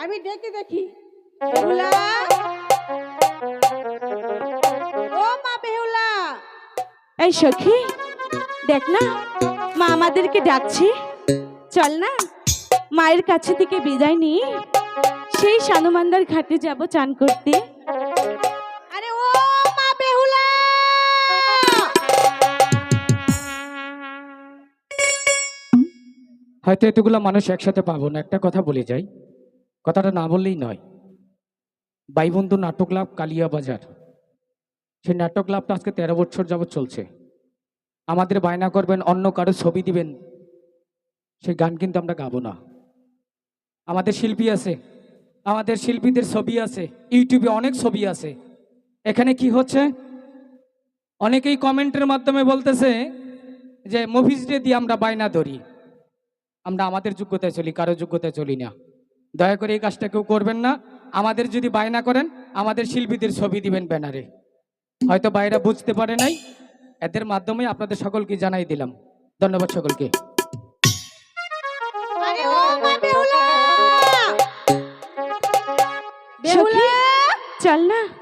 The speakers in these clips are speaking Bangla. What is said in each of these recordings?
আমি ডেকে দেখি। বেহুলা? ও মা বেহুলা। এই সখী দেখ না মা আমাদেরকে ডাকছে। চল না মায়ের কাছে থেকে বিদায় নিয়ে সেই সানুমান্দার ঘাটে যাব চান করতে। আরে ও মা বেহুলা! হয়তো এতগুলো মানুষ একসাথে পাবো না একটা কথা বলে যাই। কথাটা না বললেই নয়। বাইবন্ধু নাটক ক্লাব কালিয়া বাজার সেই নাটক ক্লাবটা আজকে তেরো বছর যাবৎ চলছে। আমাদের বায়না করবেন, অন্য কারও ছবি দিবেন, সেই গান কিন্তু আমরা গাবো না। আমাদের শিল্পী আছে, আমাদের শিল্পীদের ছবি আছে, ইউটিউবে অনেক ছবি আছে। এখানে কি হচ্ছে? অনেকেই কমেন্টের মাধ্যমে বলতেছে যে, মুভিজ ডে দিয়ে আমরা বায়না ধরি। আমরা আমাদের যোগ্যতায় চলি, কারও যোগ্যতায় চলি না। দয়া করে এই কাজটা কেউ করবেন না। আমাদের যদি বায়না করেন আমাদের শিল্পীদের ছবি দিবেন ব্যানারে। হয়তো বাইরা বুঝতে পারে নাই। এদের মাধ্যমে আপনাদের সকলকে জানাই দিলাম। ধন্যবাদ সকলকে। আরে ও মা বেহুলা! বেহুলা চল না।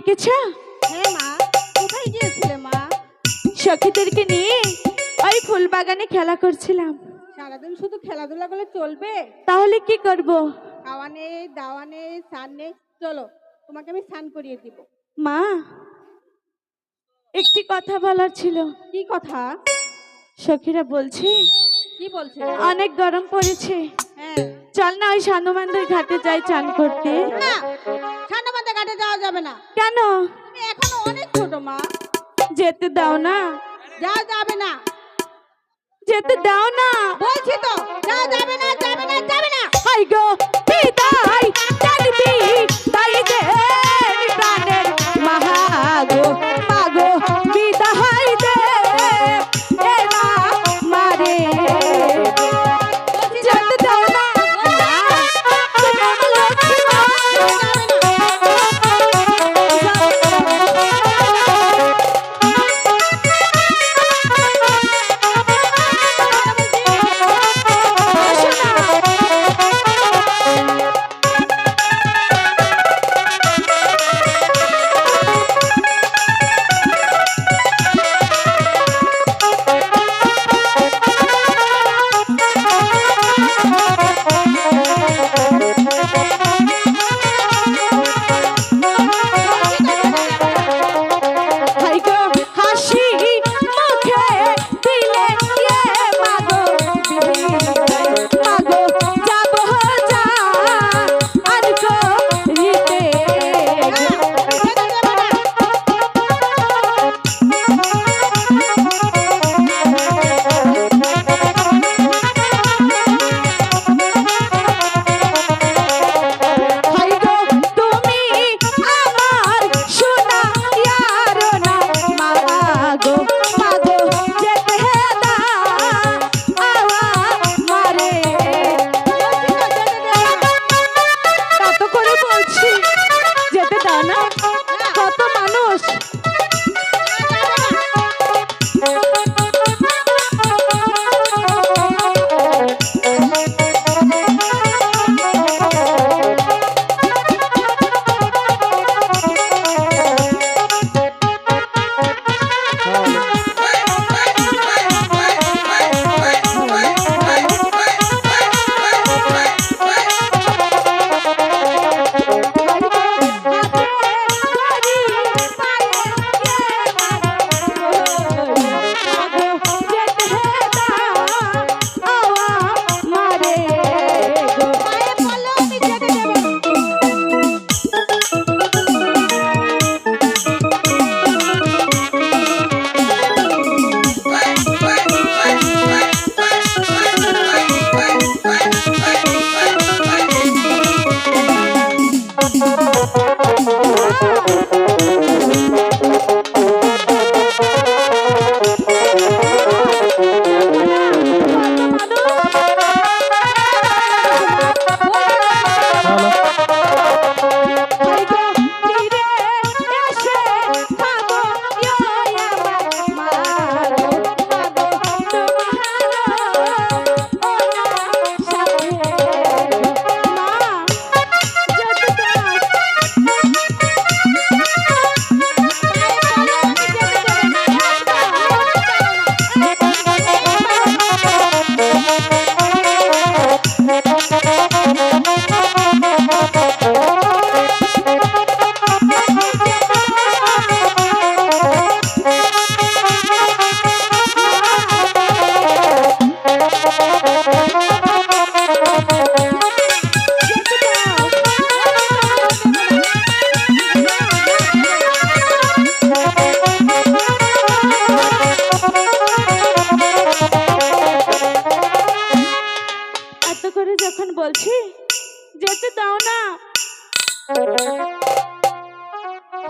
ডেকেছ? হ্যাঁ মা কোথায় গিয়েছিলে মা? সখীদেরকে নিয়ে ওই ফুল বাগানে খেলা করছিলাম। সারাদিন শুধু খেলাধুলা করলে চলবে? তাহলে কি করব? খাওয়া নেই দাওয়া নেই স্নান নেই চলো তোমাকে আমি স্নান করিয়ে দিব। মা একটি কথা বলার ছিল। কি কথা? সখীরা বলছে কি বলছে? অনেক গরম পড়েছে। হ্যাঁ। চল না ওই সানুমানদের ঘাটে যাই চান করতে। না যাওয়া যাবে না। কেন? তুমি এখনও অনেক ছোট মা। যেতে দাও না। যাওয়া যাবে না। যেতে দাও না। বলছি তো যাওয়া যাবে না যাবে না যাবে না। হাই গো পিতা জানবি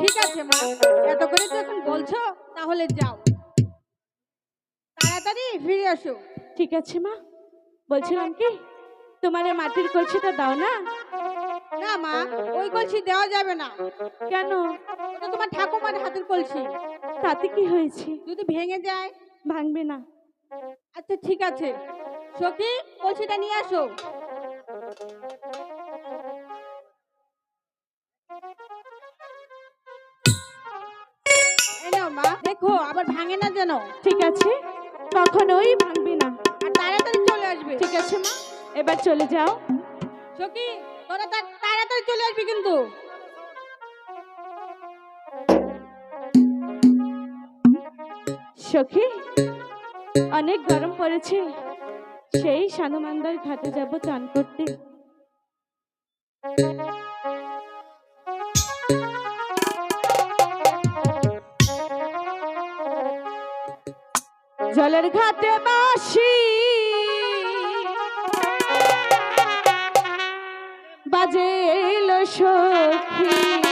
ঠিক আছে মা। এত করে তো এখন বলছো তাহলে যাও। তাড়াতাড়ি ফিরে আসো। ঠিক আছে মা। বলছিলাম কি তোমার মাটির কলসিটা দাও না? না মা ওই কলসি দেওয়া যাবে না। কেন? ওটা তোমার ঠাকুমার হাতের কলসি। তাতে কি হয়েছে? যদি ভেঙে যায়। ভাঙবে না। আচ্ছা ঠিক আছে। সখী কলসিটা নিয়ে আসো। মা। দেখো আবার ভাঙে না যেন। ঠিক আছে কখনোই ভাঙবে না। আর তাড়াতাড়ি চলে আসবে। ঠিক আছে মা এবার চলে যাও। সখী তোরা তাড়াতাড়ি চলে আসবি কিন্তু। সখী অনেক গরম পড়েছে। সেই সানুমান্দার ঘাটে যাব চান করতে। জলের ঘাটে বাসি। বাজে সখী।